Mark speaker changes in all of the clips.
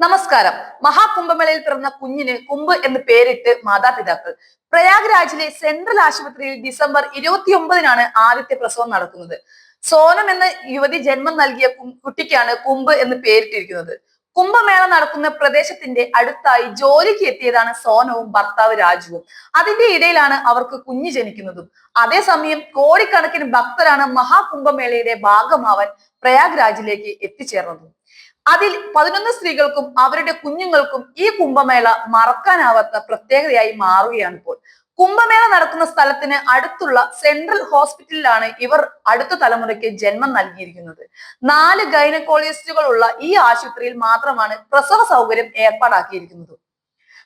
Speaker 1: നമസ്കാരം. മഹാകുംഭമേളയിൽ പിറന്ന കുഞ്ഞിന് കുംഭ് എന്ന് പേരിട്ട് മാതാപിതാക്കൾ. പ്രയാഗ്രാജിലെ സെൻട്രൽ ആശുപത്രിയിൽ ഡിസംബർ ഇരുപത്തി ഒമ്പതിനാണ് ആദ്യത്തെ പ്രസവം നടക്കുന്നത്. സോനം എന്ന യുവതി ജന്മം നൽകിയ കുട്ടിക്കാണ് കുംഭ് എന്ന് പേരിട്ടിരിക്കുന്നത്. കുംഭമേള നടക്കുന്ന പ്രദേശത്തിന്റെ അടുത്തായി ജോലിക്ക് എത്തിയതാണ് സോനവും ഭർത്താവ് രാജുവും. അതിന്റെ ഇടയിലാണ് അവർക്ക് കുഞ്ഞ് ജനിക്കുന്നതും. അതേസമയം കോടിക്കണക്കിന് ഭക്തരാണ് മഹാകുംഭമേളയുടെ ഭാഗമാവാൻ പ്രയാഗ്രാജിലേക്ക് എത്തിച്ചേർന്നതും. അതിൽ പതിനൊന്ന് സ്ത്രീകൾക്കും അവരുടെ കുഞ്ഞുങ്ങൾക്കും ഈ കുംഭമേള മറക്കാനാവാത്ത പ്രത്യേകതയായി മാറുകയാണ് ഇപ്പോൾ. കുംഭമേള നടക്കുന്ന സ്ഥലത്തിന് അടുത്തുള്ള സെൻട്രൽ ഹോസ്പിറ്റലിലാണ് ഇവർ അടുത്ത തലമുറയ്ക്ക് ജന്മം നൽകിയിരിക്കുന്നത്. നാല് ഗൈനക്കോളജിസ്റ്റുകൾ ഉള്ള ഈ ആശുപത്രിയിൽ മാത്രമാണ് പ്രസവ സൗകര്യം ഏർപ്പാടാക്കിയിരിക്കുന്നത്.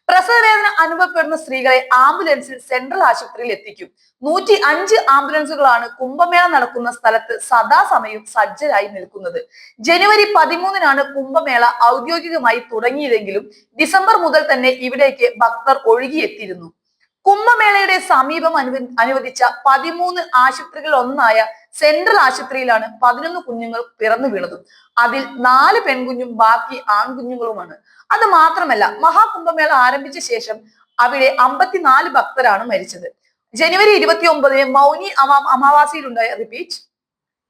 Speaker 1: പ്രസവവേദന അനുഭവപ്പെടുന്ന സ്ത്രീകളെ ആംബുലൻസിൽ സെൻട്രൽ ആശുപത്രിയിൽ എത്തിക്കും. നൂറ്റി അഞ്ച് ആംബുലൻസുകളാണ് കുംഭമേള നടക്കുന്ന സ്ഥലത്ത് സദാസമയം സജ്ജരായി നിൽക്കുന്നത്. ജനുവരി പതിമൂന്നിനാണ് കുംഭമേള ഔദ്യോഗികമായി തുടങ്ങിയതെങ്കിലും ഡിസംബർ മുതൽ തന്നെ ഇവിടേക്ക് ഭക്തർ ഒഴുകിയെത്തിയിരുന്നു. കുംഭമേളയുടെ സമീപം അനുവ അനുവദിച്ച പതിമൂന്ന് ആശുപത്രികളിൽ ഒന്നായ സെൻട്രൽ ആശുപത്രിയിലാണ് പതിനൊന്ന് കുഞ്ഞുങ്ങൾ പിറന്നു വീണത്. അതിൽ നാല് പെൺകുഞ്ഞും ബാക്കി ആൺകുഞ്ഞുങ്ങളുമാണ്. അത് മാത്രമല്ല മഹാകുംഭമേള ആരംഭിച്ച ശേഷം അവിടെ അമ്പത്തിനാല് ഭക്തരാണ് മരിച്ചത്. ജനുവരി ഇരുപത്തി ഒമ്പതിന് മൗനി അമാ അമാവാസിയിലുണ്ടായ റിപ്പീറ്റ്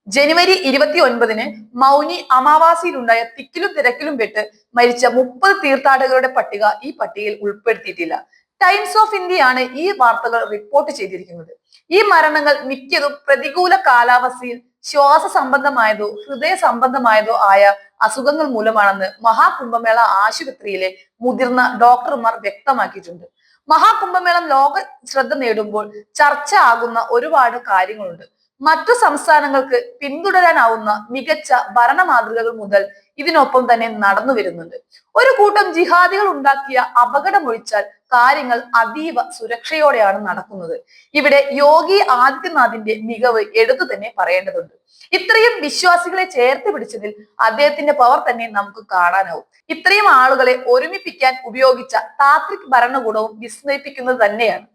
Speaker 1: ജനുവരി ഇരുപത്തി ഒൻപതിന് മൗനി അമാവാസിയിലുണ്ടായ തിക്കിലും തിരക്കിലും പെട്ട് മരിച്ച മുപ്പത് തീർത്ഥാടകരുടെ പട്ടിക ഈ പട്ടികയിൽ ഉൾപ്പെടുത്തിയിട്ടില്ല. ടൈംസ് ഓഫ് ഇന്ത്യയാണ് ഈ വാർത്തകൾ റിപ്പോർട്ട് ചെയ്തിരിക്കുന്നത്. ഈ മരണങ്ങൾ മിക്കതും പ്രതികൂല കാലാവസ്ഥയിൽ ശ്വാസ സംബന്ധമായതോ ഹൃദയ സംബന്ധമായതോ ആയ അസുഖങ്ങൾ മൂലമാണെന്ന് മഹാകുംഭമേള ആശുപത്രിയിലെ മുതിർന്ന ഡോക്ടർമാർ വ്യക്തമാക്കിയിട്ടുണ്ട്. മഹാകുംഭമേളം ലോക ശ്രദ്ധ നേടുമ്പോൾ ചർച്ച ആകുന്ന ഒരുപാട് കാര്യങ്ങളുണ്ട്. മറ്റു സംസ്ഥാനങ്ങൾക്ക് പിന്തുടരാനാവുന്ന മികച്ച ഭരണ മാതൃകകൾ മുതൽ ഇതിനൊപ്പം തന്നെ നടന്നു വരുന്നുണ്ട്. ഒരു കൂട്ടം ജിഹാദികൾ ഉണ്ടാക്കിയ അപകടമൊഴിച്ചാൽ കാര്യങ്ങൾ അതീവ സുരക്ഷയോടെയാണ് നടക്കുന്നത്. ഇവിടെ യോഗി ആദിത്യനാഥിന്റെ മികവ് എടുത്തു തന്നെ പറയേണ്ടതുണ്ട്. ഇത്രയും വിശ്വാസികളെ ചേർത്ത് പിടിച്ചതിൽ അദ്ദേഹത്തിന്റെ പവർ തന്നെ നമുക്ക് കാണാനാവും. ഇത്രയും ആളുകളെ ഒരുമിപ്പിക്കാൻ ഉപയോഗിച്ച താത്രിക് ഭരണകൂടവും വിസ്മയിപ്പിക്കുന്നത് തന്നെയാണ്.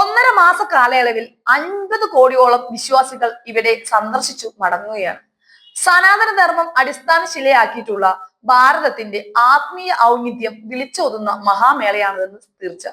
Speaker 1: ഒന്നര മാസ കാലയളവിൽ അൻപത് കോടിയോളം വിശ്വാസികൾ ഇവിടെ സന്ദർശിച്ചു മടങ്ങുകയാണ്. സനാതനധർമ്മം അടിസ്ഥാന ശിലയാക്കിയിട്ടുള്ള ഭാരതത്തിന്റെ ആത്മീയ ഔന്നിത്യം വിളിച്ചോതുന്ന മഹാമേളയാണിതെന്ന് തീർച്ച.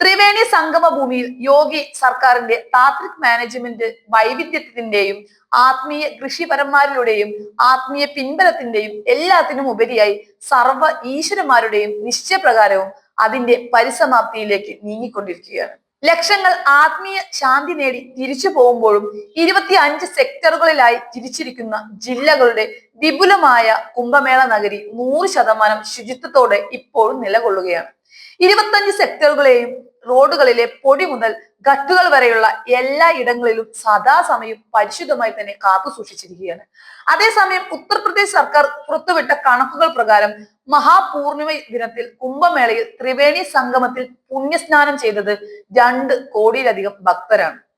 Speaker 1: ത്രിവേണി സംഗമ ഭൂമിയിൽ യോഗി സർക്കാരിന്റെ താത്രിക് മാനേജ്മെന്റ് വൈവിധ്യത്തിന്റെയും ആത്മീയ കൃഷിപരന്മാരുടെയും ആത്മീയ പിൻബലത്തിന്റെയും എല്ലാത്തിനും ഉപരിയായി സർവ ഈശ്വരന്മാരുടെയും നിശ്ചയപ്രകാരവും അതിന്റെ പരിസമാപ്തിയിലേക്ക് നീങ്ങിക്കൊണ്ടിരിക്കുകയാണ്. ലക്ഷങ്ങൾ ആത്മീയ ശാന്തി നേടി തിരിച്ചു പോകുമ്പോഴും ഇരുപത്തി അഞ്ച് സെക്ടറുകളിലായി തിരിച്ചിരിക്കുന്ന ജില്ലകളുടെ വിപുലമായ കുംഭമേള നഗരി നൂറ് ശതമാനം ശുചിത്വത്തോടെ ഇപ്പോഴും നിലകൊള്ളുകയാണ്. ഇരുപത്തഞ്ച് സെക്ടറുകളെയും റോഡുകളിലെ പൊടി മുതൽ ഗട്ടുകൾ വരെയുള്ള എല്ലാ ഇടങ്ങളിലും സദാസമയം പരിശുദ്ധമായി തന്നെ കാത്തു സൂക്ഷിച്ചിരിക്കുകയാണ്. അതേസമയം ഉത്തർപ്രദേശ് സർക്കാർ പുറത്തുവിട്ട കണക്കുകൾ പ്രകാരം മഹാപൂർണിമ ദിനത്തിൽ കുംഭമേളയിൽ ത്രിവേണി സംഗമത്തിൽ പുണ്യസ്നാനം ചെയ്തത് രണ്ട് കോടിയിലധികം ഭക്തരാണ്.